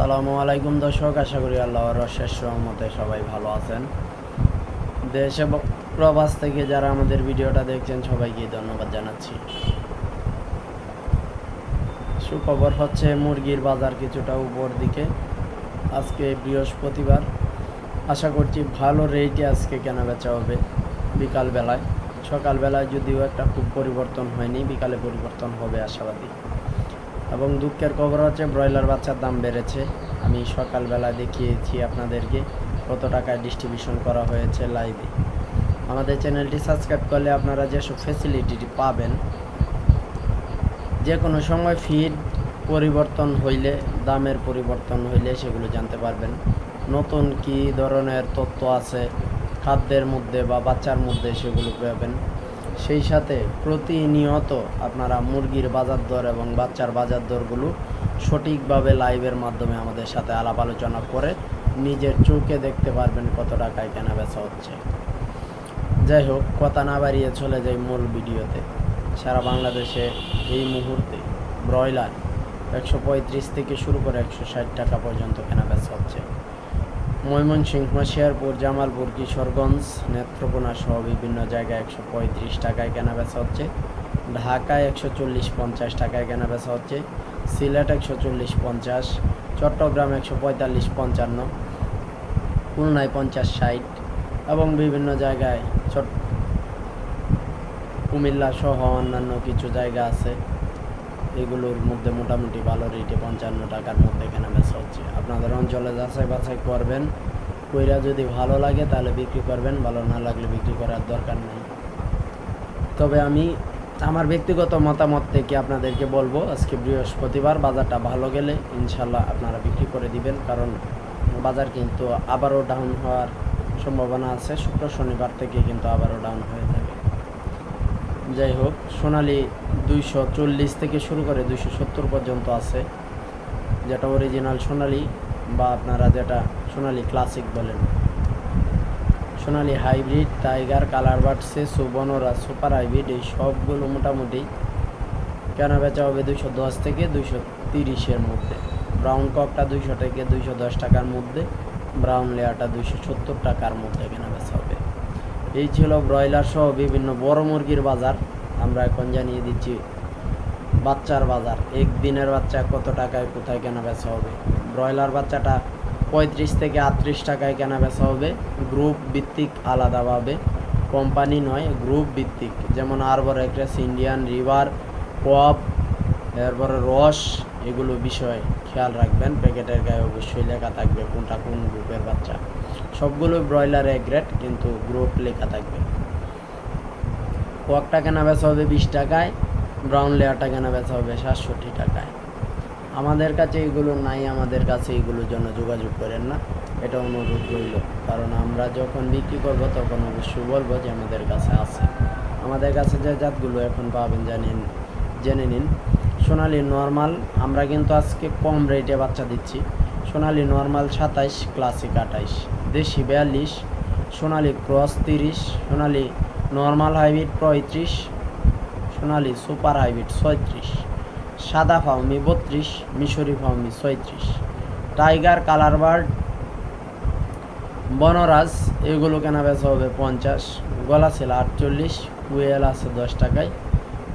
আসসালামু আলাইকুম দর্শক, আশা করি আল্লাহর অশেষ রহমতে সবাই ভালো আছেন। দেশ প্রবাস থেকে যারা আমাদের ভিডিওটা দেখছেন, সবাইকে ধন্যবাদ জানাচ্ছি। সুখবর হচ্ছে মুরগির বাজার কিছুটা উপর দিকে। আজকে বৃহস্পতিবার। আশা করছি ভালো রেটে আজকে কেনা বেচা হবে বিকালবেলায়। সকালবেলায় যদিও একটা খুব পরিবর্তন হয়নি, বিকালে পরিবর্তন হবে আশাবাদী। এবং দুঃখের খবর হচ্ছে ব্রয়লার বাচ্চার দাম বেড়েছে। আমি সকালবেলা দেখিয়েছি আপনাদেরকে কত টাকায় ডিস্ট্রিবিউশন করা হয়েছে লাইভে আমাদের চ্যানেলটি সাবস্ক্রাইব করলে আপনারা যেসব ফেসিলিটিটি পাবেন যে কোনো সময় ফিড পরিবর্তন হইলে, দামের পরিবর্তন হইলে সেগুলো জানতে পারবেন। নতুন কি ধরনের তথ্য আছে, খাদ্যের মধ্যে বা বাচ্চার মধ্যে সেগুলো পাবেন। সেই সাথে প্রতিনিয়ত আপনারা মুরগির বাজার দর এবং বাচ্চার বাজার দরগুলো সঠিকভাবে লাইভের মাধ্যমে আমাদের সাথে আলাপ আলোচনা করে নিজের চোখে দেখতে পারবেন কত টাকায় কেনা বেচা হচ্ছে। যাই হোক, কথা না বাড়িয়ে চলে যাই মূল ভিডিওতে। সারা বাংলাদেশে এই মুহূর্তে ব্রয়লার একশো পঁয়ত্রিশ থেকে শুরু করে একশো ষাট টাকা পর্যন্ত কেনা বেচা হচ্ছে। ময়মনসিংহ, শেরপুর, জামালপুর, কিশোরগঞ্জ, নেত্রকোনা সহ বিভিন্ন জায়গায় একশো পঁয়ত্রিশ টাকায় কেনা বেচা হচ্ছে। ঢাকায় একশো চল্লিশ পঞ্চাশ টাকায় কেনা বেচা হচ্ছে। সিলেট একশো চল্লিশ পঞ্চাশ, চট্টগ্রাম একশো পঁয়তাল্লিশ পঞ্চান্ন, খুলনায় পঞ্চাশ ষাট এবং বিভিন্ন জায়গায় ছোট কুমিল্লা সহ অন্যান্য কিছু জায়গা আছে। এগুলোর মধ্যে মোটামুটি ভালো রেটে পঞ্চান্ন টাকার মধ্যে কেনা বেচা হচ্ছে আপনাদের অঞ্চলে যাচাই বাছাই করবেন। কইরা যদি ভালো লাগে তাহলে বিক্রি করবেন, ভালো না লাগলে বিক্রি করার দরকার নেই। তবে আমি আমার ব্যক্তিগত মতামত থেকে আপনাদেরকে বলব, আজকে বৃহস্পতিবার বাজারটা ভালো গেলে ইনশাল্লাহ আপনারা বিক্রি করে দিবেন, কারণ বাজার কিন্তু আবারও ডাউন হওয়ার সম্ভাবনা আছে। শুক্র শনিবার থেকে কিন্তু আবারও ডাউন হয়ে যাবে যাই হোক, সোনালি দুইশো চল্লিশ থেকে শুরু করে দুইশো সত্তর পর্যন্ত আছে। যেটা অরিজিনাল সোনালি বা আপনারা যেটা সোনালি ক্লাসিক বলেন। সোনালি হাইব্রিড টাইগার কালার বাটসে সুবনরা সুপার হাইব্রিড এই সবগুলো মোটামুটি কেনা বেচা হবে দুইশো দশ থেকে দুইশো তিরিশের মধ্যে। ব্রাউন ককটা দুইশো থেকে দুইশো দশ টাকার মধ্যে ব্রাউন লেয়ারটা দুইশো সত্তর টাকার মধ্যে কেনা বেচা হবে। এই ছিল ব্রয়লার সহ বিভিন্ন বড় মুরগির বাজার। আমরা এখন জানিয়ে দিচ্ছি, বাচ্চার বাজার। একদিনের বাচ্চা কত টাকায়, কোথায় কেনা বেচা হবে? ব্রয়লার বাচ্চাটা পঁয়ত্রিশ থেকে আটত্রিশ টাকায় কেনা বেচা হবে। গ্রুপ ভিত্তিক আলাদাভাবে। কোম্পানি নয়, গ্রুপ ভিত্তিক। যেমন আরবর এক্রেস ইন্ডিয়ান রিভার পপ এরপরে রস, এগুলো বিষয় খেয়াল রাখবেন। প্যাকেটের গায়ে অবশ্যই লেখা থাকবে কোনটা কোন গ্রুপের বাচ্চা। সবগুলো ব্রয়লার এক গ্রেড কিন্তু গ্রুপ লেখা থাকবে। কোয়াকটা কেনা বেচা হবে বিশ টাকায়, ব্রাউন লেয়ারটা কেনা বেচা হবে সাতষট্টি টাকায়। আমাদের কাছে এগুলো নাই, আমাদের কাছে এগুলোর জন্য যোগাযোগ করেন না। এটা অনুরোধ রইল, কারণ আমরা যখন বিক্রি করব তখন অবশ্যই বলব যে আমাদের কাছে আছে। আমাদের কাছে যে জাতগুলো এখন পাবেন জানেন, জেনে নিন। সোনালি নর্মাল, আমরা কিন্তু আজকে কম রেটে বাচ্চা দিচ্ছি। সোনালি নর্মাল সাতাইশ, ক্লাসিক আঠাইশ। দেশি বিয়াল্লিশ, সোনালি ক্রস তিরিশ, সোনালি নর্মাল হাইব্রিড পঁয়ত্রিশ, সোনালি সুপার হাইব্রিড ছয়ত্রিশ, সাদা ফাউমি বত্রিশ, মিশরি ফাউমি ছয়ত্রিশ, টাইগার কালার বার্ড বনরাজ, এগুলো কেনা বেচা হবে পঞ্চাশ গলা ছিল আটচল্লিশ, কুয়েল আছে দশ টাকায়,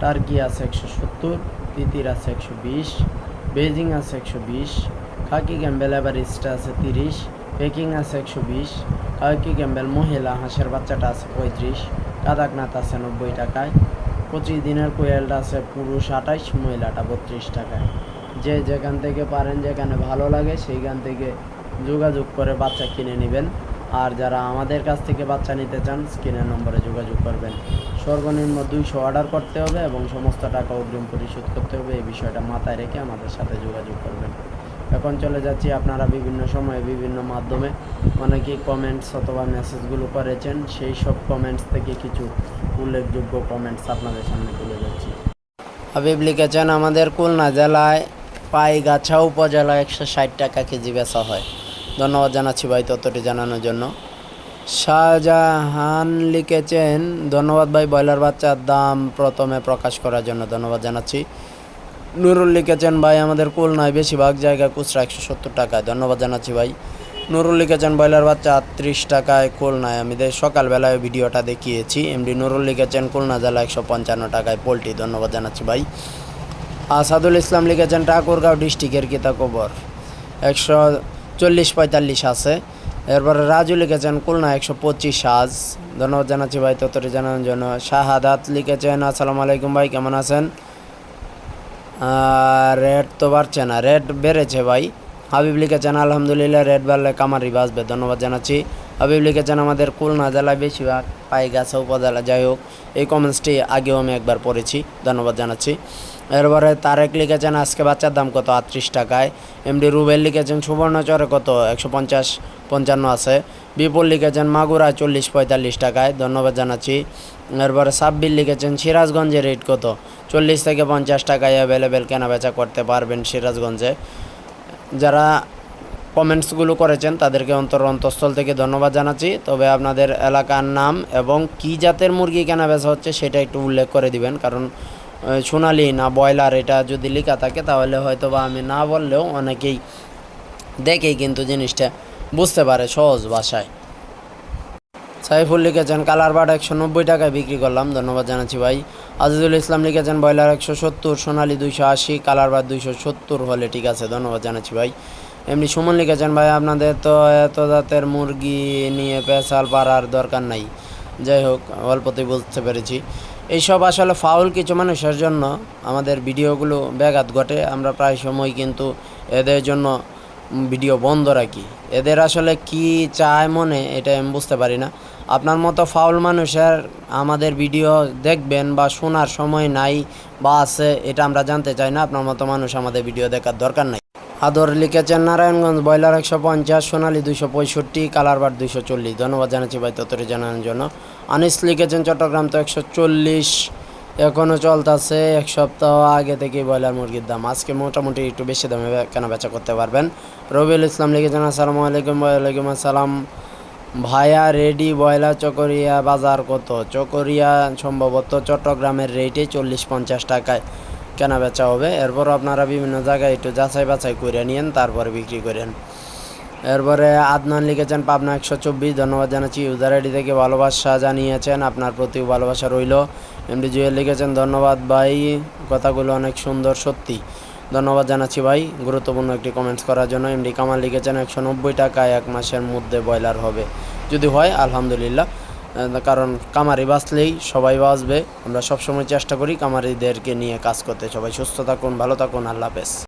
টার্কি আছে একশো সত্তর, তিতির আছে একশো বিশ, বেজিং আছে একশো বিশ খাকি ক্যাম্বেল এভারেস্টটা আছে তিরিশ পেকিং আছে একশো বিশ খাকি ক্যাম্বেল মহিলা হাঁসের বাচ্চাটা আছে পঁয়ত্রিশ কাদাকনাথ আছে নব্বই টাকায়, পঁচিশ দিনের কোয়েলটা আছে পুরুষ আঠাইশ, মহিলাটা বত্রিশ টাকায়। যে যেখান থেকে পারেন যেখানে ভালো লাগে সেইখান থেকে যোগাযোগ করে বাচ্চা কিনে নেবেন। আর যারা আমাদের কাছ থেকে বাচ্চা নিতে চান, স্ক্রিনের নম্বরে যোগাযোগ করবেন। সর্বনিম্ন দুইশো অর্ডার করতে হবে এবং সমস্ত টাকা অগ্রিম পরিশোধ করতে হবে। এই বিষয়টা মাথায় রেখে আমাদের সাথে যোগাযোগ করবেন। এখন চলে যাচ্ছি আপনারা বিভিন্ন সময়ে বিভিন্ন মাধ্যমে। অনেকেই কমেন্টস অথবা মেসেজগুলো করেছেন, সেই সব কমেন্টস থেকে কিছু উল্লেখযোগ্য কমেন্টস আপনাদের সামনে তুলে যাচ্ছি হাবিব লিখেছেন, আমাদের খুলনা জেলায় পাইগাছা উপজেলায় একশো ষাট টাকা কেজি বেচা হয়। ধন্যবাদ জানাচ্ছি ভাই তথ্যটি জানানোর জন্য। শাহজাহান লিখেছেন, ধন্যবাদ ভাই, ব্রয়লার বাচ্চার দাম প্রথমে প্রকাশ করার জন্য ধন্যবাদ জানাচ্ছি। নুরুল লিখেছেন, ভাই, আমাদের খুলনায় বেশিরভাগ জায়গায় খুচরা একশো সত্তর টাকায়। ধন্যবাদ জানাচ্ছি, ভাই। নুরুল লিখেছেন, ব্রয়লার বাচ্চা আটত্রিশ টাকায় খুলনায় আমি সকালবেলায় ভিডিওটা দেখিয়েছি। এমডি নুরুল লিখেছেন খুলনা জেলা একশো পঞ্চান্ন টাকায় পোলট্রি। ধন্যবাদ জানাচ্ছি, ভাই। আসাদুল ইসলাম লিখেছেন, ঠাকুরগাঁও ডিস্ট্রিক্টের কিতা খবর একশো চল্লিশ পঁয়তাল্লিশ আছে। এরপরে রাজু লিখেছেন খুলনা একশো পঁচিশ আজ। ধন্যবাদ জানাচ্ছি, ভাই ততটি জানানোর জন্য। শাহাদাত লিখেছেন, আসসালামু আলাইকুম, ভাই, কেমন আছেন? রেড তো বাড়ছে না। রেড বেড়েছে ভাই। হাবিব লিখেছেন আলহামদুলিল্লাহ রেড বাড়লে কামারি বাঁচবে। ধন্যবাদ জানাচ্ছি। হাবিব লিখেছেন আমাদের খুলনা জেলায় বেশিরভাগ পাই গাছে উপজেলা। যাই হোক, এই কমেন্টসটি আগেও আমি একবার পড়েছি। ধন্যবাদ জানাচ্ছি। এরপরে তারেক লিখেছেন, আজকে বাচ্চার দাম কত? আটত্রিশ টাকায়। এমডি রুবেল লিখেছেন সুবর্ণচরে কত? একশো পঞ্চাশ, পঞ্চান্ন আছে। বিপুল লিখেছেন মাগুরা চল্লিশ পঁয়তাল্লিশ টাকায়। ধন্যবাদ জানাচ্ছি। এরপরে সাব্বির লিখেছেন সিরাজগঞ্জের রেট কত? চল্লিশ থেকে পঞ্চাশ টাকায় অ্যাভেলেবেল কেনাবেচা করতে পারবেন সিরাজগঞ্জে। যারা কমেন্টসগুলো করেছেন, তাদেরকে অন্তর অন্তঃস্থল থেকে ধন্যবাদ জানাচ্ছি। তবে আপনাদের এলাকার নাম এবং কি জাতের মুরগি কেনা বেচা হচ্ছে, সেটা একটু উল্লেখ করে দিবেন। কারণ সোনালি না ব্রয়লার এটা যদি লেখা থাকে তাহলে হয়তো বা আমি না বললেও অনেকেই দেখেই কিন্তু জিনিসটা বুঝতে পারে সহজ ভাষায়। সাইফুল লিখেছেন, কালার বাট একশো নব্বই টাকায় বিক্রি করলাম। ধন্যবাদ জানাচ্ছি ভাই। আজিজুল ইসলাম লিখেছেন, ব্রয়লার একশো সত্তর, সোনালি দুইশো আশি, কালার বাট দুইশো সত্তর হলে ঠিক আছে। ধন্যবাদ জানাচ্ছি ভাই। এমনি সুমন লিখেছেন, ভাই, আপনাদের তো এত জাতের মুরগি নিয়ে পেশাল পাড়ার দরকার নাই। যাই হোক, অল্পতেই বুঝতে পেরেছি। এইসব আসলে ফাউল কিছু মানুষের জন্য। আমাদের ভিডিওগুলো ব্যাঘাত ঘটে। আমরা প্রায় সময় কিন্তু এদের জন্য ভিডিও বন্ধ রাখি। এদের আসলে কি চায় মনে, এটা আমি বুঝতে পারি না। আপনার মতো ফাউল মানুষের আমাদের ভিডিও দেখবেন বা শোনার সময় নাই বা আছে, এটা আমরা জানতে চাই না। আপনার মতো মানুষ আমাদের ভিডিও দেখার দরকার নাই। আদর লিখেছেন নারায়ণগঞ্জ, ব্রয়লার একশো পঞ্চাশ, সোনালি দুশো পঁয়ষট্টি, কালারবার দুইশো চল্লিশ। ধন্যবাদ জানাচ্ছি ভাই ততটি জানানোর জন্য। আনিস লিখেছেন, চট্টগ্রাম তো একশো চল্লিশ এখনও চলতেছে, এক সপ্তাহ আগে থেকেই ব্রয়লার মুরগির দাম। আজকে মোটামুটি একটু বেশি দামে কেনা বেচা করতে পারবেন। রবিউল ইসলাম লিখেছেন, আসসালামু আলাইকুম, ওয়ালাইকুম আসসালাম। ভাইয়া, রেডি ব্রয়লার চকরিয়া বাজার কত? চকরিয়া সম্ভবত চট্টগ্রামের রেটে চল্লিশ পঞ্চাশ টাকায়। কেনা বেচা হবে। এরপর আপনারা বিভিন্ন জায়গায় একটু যাচাই বাছাই করে নিন তারপরে বিক্রি করেন। এরপরে আদনান লিখেছেন, পাবনা একশো চব্বিশ, ধন্যবাদ জানাচ্ছি। ইউজার আইডি থেকে ভালোবাসা জানিয়েছেন, আপনার প্রতিও ভালোবাসা রইল। এমডি জুয়েল লিখেছেন, ধন্যবাদ ভাই, কথাগুলো অনেক সুন্দর, সত্যি। ধন্যবাদ জানাচ্ছি ভাই, গুরুত্বপূর্ণ একটি কমেন্টস করার জন্য। এমডি কামাল লিখেছেন, একশো নব্বই টাকায় এক মাসের মধ্যে ব্রয়লার হবে। যদি হয়, আলহামদুলিল্লাহ। কারণ কামারি বাঁচলেই সবাই বাঁচবে। আমরা সবসময় চেষ্টা করি কামারিদেরকে নিয়ে কাজ করতে। সবাই সুস্থ থাকুন, ভালো থাকুন, আল্লাহ হাফেজ।